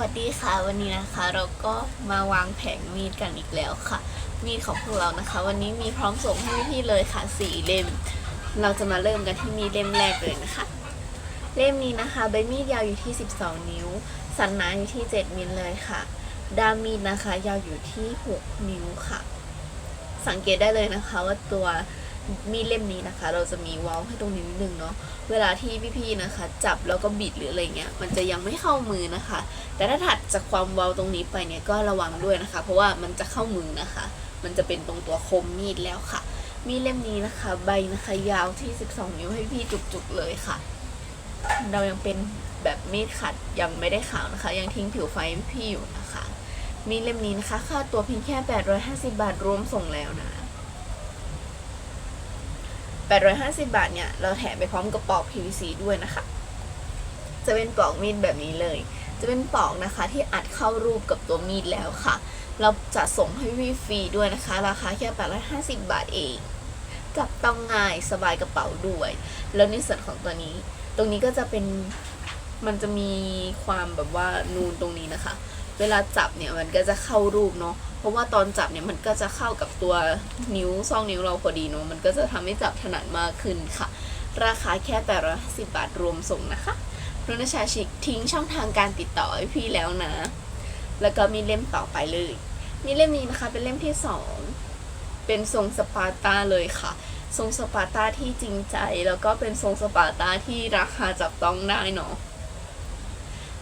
วัสดีค่ะวันนี้นะคะเราก็มาวางแผงมีดกันอีกแล้วค่ะ มีดของพวกเรานะคะ วันนี้มีพร้อมส่งให้พี่เลยค่ะสี่เล่ม เราจะมาเริ่มกันที่มีดเล่มแรกเลยนะคะ เล่มนี้นะคะใบมีดยาวอยู่ที่ 12 นิ้ว สันหนาอยู่ที่ 7 มิลเลยค่ะ ด้ามมีดนะคะ ยาวอยู่ที่ 6 นิ้วค่ะ สังเกตได้เลยนะคะว่าตัว มีดเล่มนี้นะคะ เราจะมีว้าให้ตรงนี้นิดนึงเนาะเวลาที่พี่ๆนะคะ จับแล้วก็บิดหรืออะไรเงี้ยมันจะยังไม่เข้ามือนะคะ แต่ถ้าถัดจากความว้าตรงนี้ไปเนี่ยก็ระวังด้วยนะคะ เพราะว่ามันจะเข้ามือนะคะ มันจะเป็นตรงตัวคมมีดแล้วค่ะ มีดเล่มนี้นะคะ ใบนะคะยาวที่ 12 นิ้วให้พี่จุกๆเลยค่ะ เรายังเป็นแบบมีดขัดยังไม่ได้ขาวนะคะ ยังทิ้งผิวไฟให้พี่อยู่นะคะ มีดเล่มนี้นะคะค่าตัวเพียงแค่ 850 บาทรวมส่งแล้วนะ 850 บาทเนี่ย เราแถมไปพร้อมกับปลอก PVC ด้วยนะคะ จะเป็นปลอกมีดแบบนี้เลย จะเป็นปลอกนะคะที่อัดเข้ารูปกับตัวมีดแล้วค่ะ เราจะส่งให้พี่ฟรีด้วยนะคะ ราคาแค่ 850 บาทเองจับต้องง่ายสบายกระเป๋าด้วย แล้วในส่วนของตัวนี้ ตรงนี้ก็จะเป็นมันจะมีความแบบว่านูนตรงนี้นะคะ เวลาจับเนี่ยมันก็จะเข้ารูปเนาะ ราะว่าตอนจับเนี่ยมันก็จะเข้ากับตัวนิ้วซองนิ้วเราพอดีเนาะมันก็จะทำให้จับถนัดมากขึ้นค่ะ ราคาแค่850บาทรวมส่งนะคะรุนชาชิกทิ้งช่องทางการติดต่อให้พี่แล้วนะ แล้วก็มีเล่มต่อไปเลย มีเล่มนี้นะคะเป็นเล่มที่สองเป็นทรงสปาร์ตาเลยค่ะ ทรงสปาร์ตาที่จริงใจ แล้วก็เป็นทรงสปาร์ตาที่ราคาจับต้องได้เนาะ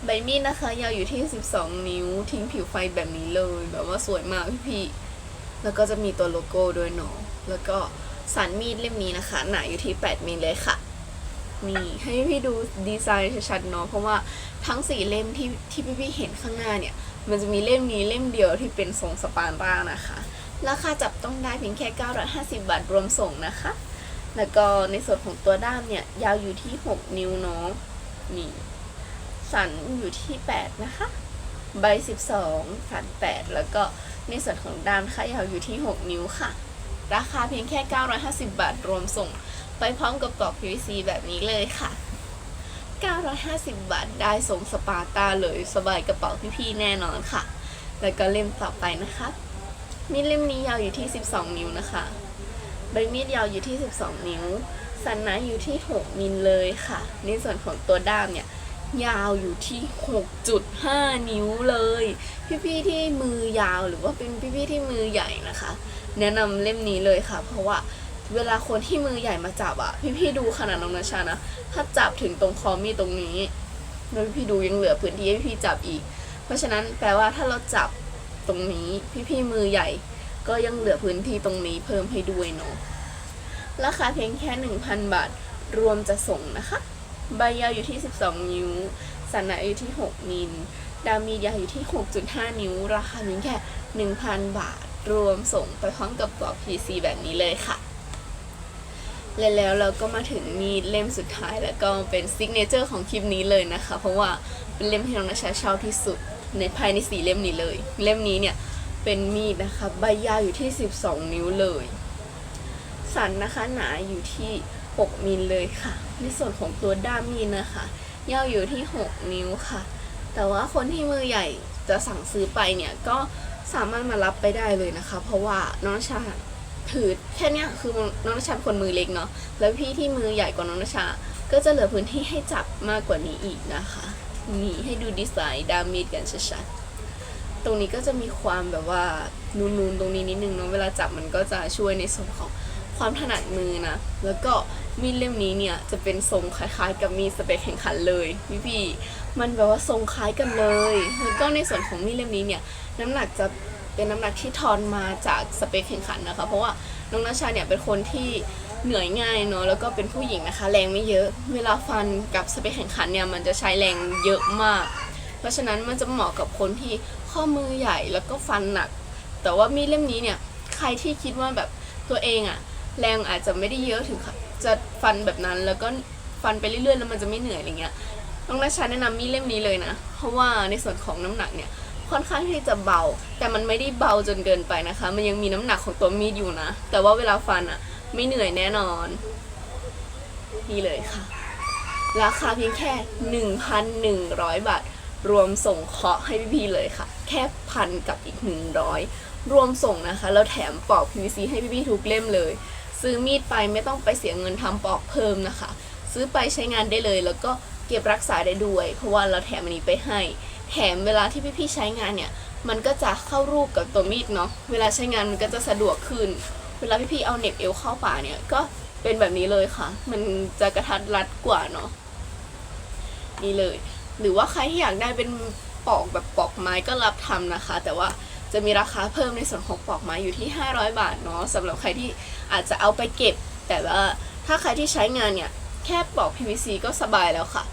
ใบมีดนะคะ ยาวอยู่ที่ 12 นิ้ว ทิ้งผิวไฟแบบนี้เลย แบบว่าสวยมากพี่ๆแล้วก็จะมีตัวโลโก้ด้วยเนาะแล้วก็สันมีดเล่มนี้นะคะ หนาอยู่ที่ 8มิลเลยค่ะนี่ให้พี่ดูดีไซน์ชัดๆเนาะเพราะว่าทั้งสี่เล่มที่ที่พี่ๆเห็นข้างหน้าเนี่ย มันจะมีเล่มนี้เล่มเดียวที่เป็นทรงสปานร่านะคะ ราคาจับต้องได้เพียงแค่ 950 บาทรวมส่งนะคะ แล้วก็ในส่วนของตัวด้ามเนี่ย ยาวอยู่ที่ 6 นิ้วเนาะนี่ สันอยู่ที่ 8 นะคะ ใบ 12 สัน 8 แล้วก็ในส่วนของด้านค่ะยาวอยู่ที่ 6 นิ้วค่ะ ราคาเพียงแค่ 950 บาทรวมส่ง ไปพร้อมกับปลอก PVC แบบนี้เลยค่ะ 950 บาทได้ส่งสปาร์ตาเลยสบายกระเป๋าพี่ๆแน่นอนค่ะ แล้วก็เล่มต่อไปนะคะมีดเล่มนี้ยาวอยู่ที่ 12 นิ้วนะคะ ใบมีดยาวอยู่ที่ 12 นิ้ว สันหนาอยู่ที่ 6มิลเลยค่ะ ในส่วนของตัวด้ามเนี่ย ยาวอยู่ที่ 6.5 นิ้วเลย พี่ๆที่มือยาวหรือว่าเป็นพี่ๆที่มือใหญ่นะคะ แนะนำเล่มนี้เลยค่ะ เพราะว่าเวลาคนที่มือใหญ่มาจับอะพี่ๆดูขนาดน้องนาชานะ ถ้าจับถึงตรงคอมีตรงนี้แล้วพี่ดูยังเหลือพื้นที่ให้พี่จับอีก เพราะฉะนั้นแปลว่าถ้าเราจับตรงนี้พี่ๆมือใหญ่ ก็ยังเหลือพื้นที่ตรงนี้เพิ่มให้ด้วยเนาะราคาเพียงแค่ 1,000 บาทรวมจะส่งนะคะ ใบยาวอยู่ที่ 12 นิ้ว สันหนาอยู่ที่6มิลดามียาวอยู่ที่ 6.5 นิ้ว ราคาเพียงแค่ 1,000 บาท รวมส่งไปพร้อมกับปลอก PC แบบนี้เลยค่ะและแล้วเราก็มาถึงมีดเล่มสุดท้ายแล้วก็เป็นซิกเนเจอร์ของคลิปนี้เลยนะคะ เพราะว่าเป็นเล่มที่น้องนาชาชอบที่สุดในภายในสีเล่มนี้เลย เล่มนี้เนี่ยเป็นมีดนะคะใบยาวอยู่ที่ 12 นิ้วเลย สันนะคะหนาอยู่ที่ 6มิลเลยค่ะ ในส่วนของตัวด้ามมีดนะคะยาวอยู่ที่ 6 นิ้วค่ะ แต่ว่าคนที่มือใหญ่จะสั่งซื้อไปเนี่ยก็สามารถมารับไปได้เลยนะคะ เพราะว่าน้องชาถือแค่เนี้ยคือน้องนชาเป็นคนมือเล็กเนาะแล้วพี่ที่มือใหญ่กว่าน้องนชา ก็จะเหลือพื้นที่ให้จับมากกว่านี้อีกนะคะนี่ให้ดูดีไซน์ด้ามมีดกันชัดๆตรงนี้ก็จะมีความแบบว่านูนๆตรงนี้นิดนึงเนาะเวลาจับมันก็จะช่วยในส่วนของความถนัดมือนะแล้วก็ มีดเล่มนี้เนี่ยจะเป็นทรงคล้ายๆ กับมีดสเปคแข่งขันเลยพี่ๆมันแบบว่าทรงคล้ายกันเลยแล้วก็ในส่วนของมีดเล่มนี้เนี่ยน้ำหนักจะเป็นน้ำหนักที่ทอนมาจากสเปคแข่งขันนะคะ เพราะว่าน้องนาชาเนี่ยเป็นคนที่เหนื่อยง่ายเนาะแล้วก็เป็นผู้หญิงนะคะ แรงไม่เยอะ เวลาฟันกับสเปคแข่งขันเนี่ยมันจะใช้แรงเยอะมาก เพราะฉะนั้นมันจะเหมาะกับคนที่ข้อมือใหญ่แล้วก็ฟันหนัก แต่ว่ามีดเล่มนี้เนี่ยใครที่คิดว่าแบบตัวเองอะแรงอาจจะไม่ได้เยอะถึง จะฟันแบบนั้นแล้วก็ฟันไปเรื่อยๆ แล้วมันจะไม่เหนื่อยอะไรเงี้ยน้องนาชาแนะนำมีดเล่มนี้เลยนะ เพราะว่าในส่วนของน้ำหนักเนี่ยค่อนข้างที่จะเบา แต่มันไม่ได้เบาจนเกินไปนะคะ มันยังมีน้ำหนักของตัวมีดอยู่นะ แต่ว่าเวลาฟันอะไม่เหนื่อยแน่นอนนี่เลยค่ะ ราคาเพียงแค่ 1,100 บาท รวมส่งเคาะให้พี่ๆเลยค่ะ แค่พันกับอีก 100 รวมส่งนะคะ แล้วแถมปอก PVC ให้พี่ๆทุกเล่มเลย ซื้อมีดไปไม่ต้องไปเสียเงินทำปอกเพิ่มนะคะ ซื้อไปใช้งานได้เลย แล้วก็เก็บรักษาได้ด้วย เพราะว่าเราแถมอันนี้ไปให้ แถมเวลาที่พี่ๆใช้งานเนี่ย มันก็จะเข้ารูปกับตัวมีดเนาะเวลาใช้งานมันก็จะสะดวกขึ้น เวลาพี่ๆเอาเน็บเอวเข้าป่าเนี่ยก็เป็นแบบนี้เลยค่ะ มันจะกระทัดรัดกว่าเนาะนี่เลย หรือว่าใครที่อยากได้เป็นปอกแบบปอกไม้ก็รับทำนะคะ แต่ว่า จะมีราคาเพิ่มในส่วนของปอกไม้อยู่ที่ 500 บาทเนาะสำหรับใครที่อาจจะเอาไปเก็บ แต่ว่าถ้าใครที่ใช้งานเนี่ยแค่ปอก PVC ก็สบายแล้วค่ะ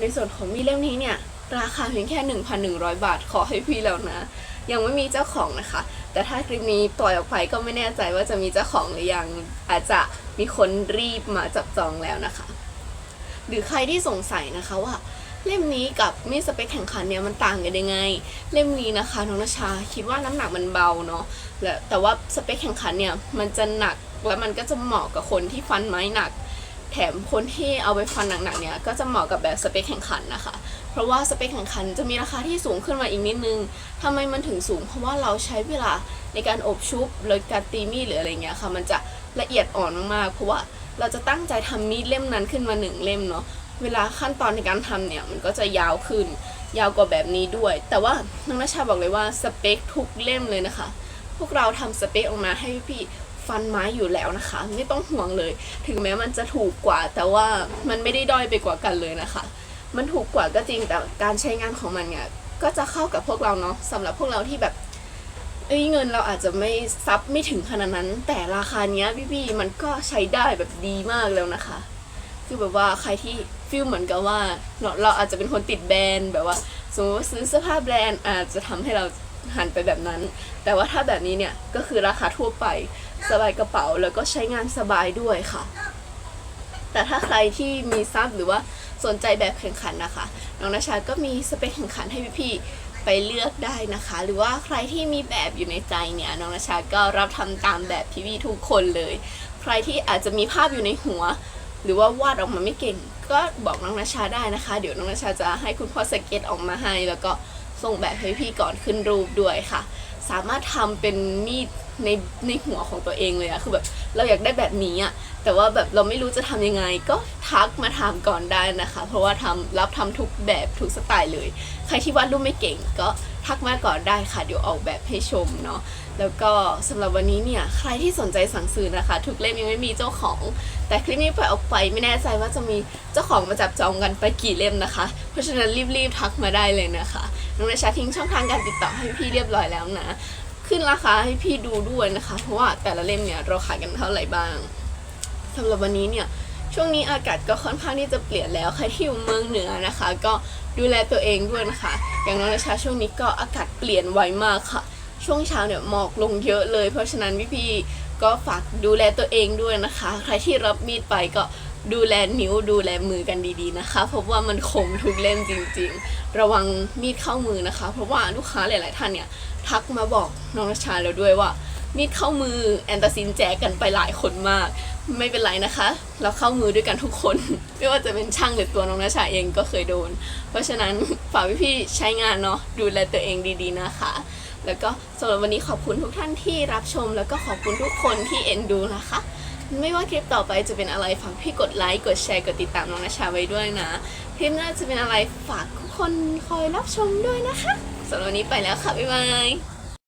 ในส่วนของมีดเล่มนี้เนี่ยราคาเพียงแค่ 1,100 บาทขอให้พี่แล้วนะ ยังไม่มีเจ้าของนะคะ แต่ถ้าคลิปนี้ปล่อยออกไปก็ไม่แน่ใจว่าจะมีเจ้าของหรือยังอาจจะมีคนรีบมาจับจองแล้วนะคะ หรือใครที่สงสัยนะคะว่า เล่มนี้กับมีดสเปคแข่งขันเนี่ยมันต่างกันยังไง เล่มนี้นะคะน้องนชาคิดว่าน้ำหนักมันเบาเนาะและแต่ว่าสเปคแข่งขันเนี่ยมันจะหนักและมันก็จะเหมาะกับคนที่ฟันไม้หนัก แถมคนที่เอาไปฟันหนักๆเนี่ยก็จะเหมาะกับแบบสเปคแข่งขันนะคะ เพราะว่าสเปคแข่งขันจะมีราคาที่สูงขึ้นมาอีกนิดนึงทำไมมันถึงสูง เพราะว่าเราใช้เวลาในการอบชุบหรือการตีมีดหรืออะไรเงี้ยค่ะ มันจะละเอียดอ่อนมากๆเพราะว่าเราจะตั้งใจทำมีดเล่มนั้นขึ้นมาหนึ่งเล่มเนาะ เวลาขั้นตอนในการทำเนี่ยมันก็จะยาวขึ้น ยาวกว่าแบบนี้ด้วย แต่ว่าน้องนชาบอกเลยว่าสเปคทุกเล่มเลยนะคะ พวกเราทำสเปคออกมาให้พี่ฟันไม้อยู่แล้วนะคะ ไม่ต้องห่วงเลย ถึงแม้มันจะถูกกว่า แต่ว่ามันไม่ได้ด้อยไปกว่ากันเลยนะคะ มันถูกกว่าก็จริงแต่การใช้งานของมันเนี่ยก็จะเข้ากับพวกเราเนาะสำหรับพวกเราที่แบบเอ้ยเงินเราอาจจะไม่ซับไม่ถึงขนาดนั้น แต่ราคาเนี้ยพี่ๆมันก็ใช้ได้แบบดีมากแล้วนะคะ คือแบบว่าใครที่ ฟีลเหมือนกับว่าเราเราอาจจะเป็นคนติดแบรนด์แบบว่าสมมติว่าซื้อเสื้อผ้าแบรนด์อาจจะทำให้เราหันไปแบบนั้น แต่ว่าถ้าแบบนี้เนี่ยก็คือราคาทั่วไปสบายกระเป๋าแล้วก็ใช้งานสบายด้วยค่ะ แต่ถ้าใครที่มีทรัพย์หรือว่าสนใจแบบแข่งขันนะคะ น้องนาชาก็มีสเปคแข่งขันให้พี่ๆไปเลือกได้นะคะ หรือว่าใครที่มีแบบอยู่ในใจเนี่ยน้องนาชาก็รับทำตามแบบพี่ๆทุกคนเลย ใครที่อาจจะมีภาพอยู่ในหัว หรือว่าวาดออกมาไม่เก่ง ก็บอกน้องนาชาได้นะคะ เดี๋ยวน้องนาชาจะให้คุณพ่อสเก็ตออกมาให้ แล้วก็ส่งแบบให้พี่ก่อนขึ้นรูปด้วยค่ะ สามารถทำเป็นมีดในในหัวของตัวเองเลยอะคือแบบเราอยากได้แบบนี้อะ แต่ว่าแบบเราไม่รู้จะทำยังไง ก็ทักมาถามก่อนได้นะคะ เพราะว่าทำรับทำทุกแบบทุกสไตล์เลย ใครที่วาดรูปไม่เก่งก็ทักมาก่อนได้ค่ะ เดี๋ยวออกแบบให้ชมเนาะแล้วก็สำหรับวันนี้เนี่ยใครที่สนใจสั่งซื้อนะคะ ทุกเล่มยังไม่มีเจ้าของ แต่คลิปนี้ปล่อยออกไปไม่แน่ใจว่าจะมีเจ้าของมาจับจองกันไปกี่เล่มนะคะ เพราะฉะนั้นรีบๆทักมาได้เลยนะคะน้องนาชาทิ้งช่องทางการติดต่อให้พี่เรียบร้อยแล้วนะ ขึ้นราคาให้พี่ดูด้วยนะคะ เพราะว่าแต่ละเล่มเนี่ยเราขายกันเท่าไหร่บ้าง สำหรับวันนี้เนี่ยช่วงนี้อากาศก็ค่อนข้างที่จะเปลี่ยนแล้วใครที่อยู่เมืองเหนือนะคะ ก็ดูแลตัวเองด้วยนะคะ อย่างน้องนาชาช่วงนี้ก็อากาศเปลี่ยนไวมากค่ะ ช่วงเช้าเนี่ยหมอกลงเยอะเลย เพราะฉะนั้นพี่ๆก็ฝากดูแลตัวเองด้วยนะคะ ใครที่รับมีดไปก็ดูแลนิ้วดูแลมือกันดีๆนะคะ เพราะว่ามันคมทุกเล่มจริง ๆ ระวังมีดเข้ามือนะคะ เพราะว่าลูกค้าหลาย ๆ ท่านเนี่ยทักมาบอกน้องรัชชาแล้วด้วยว่า มีดเข้ามือแอนตาซินแจกกันไปหลายคนมาก ไม่เป็นไรนะคะ เราเข้ามือด้วยกันทุกคน ไม่ว่าจะเป็นช่างหรือตัวน้องนาชาเองก็เคยโดน เพราะฉะนั้นฝากพี่ๆใช้งานเนาะดูแลตัวเองดีๆนะคะ แล้วก็สำหรับวันนี้ขอบคุณทุกท่านที่รับชม แล้วก็ขอบคุณทุกคนที่เอ็นดูนะคะไม่ว่าคลิปต่อไปจะเป็นอะไรฝากพี่กดไลค์กดแชร์กดติดตามน้องนาชาไว้ด้วยนะคลิปหน้าจะเป็นอะไรฝากทุกคนคอยรับชมด้วยนะคะสำหรับวันนี้ไปแล้วค่ะบ๊ายบาย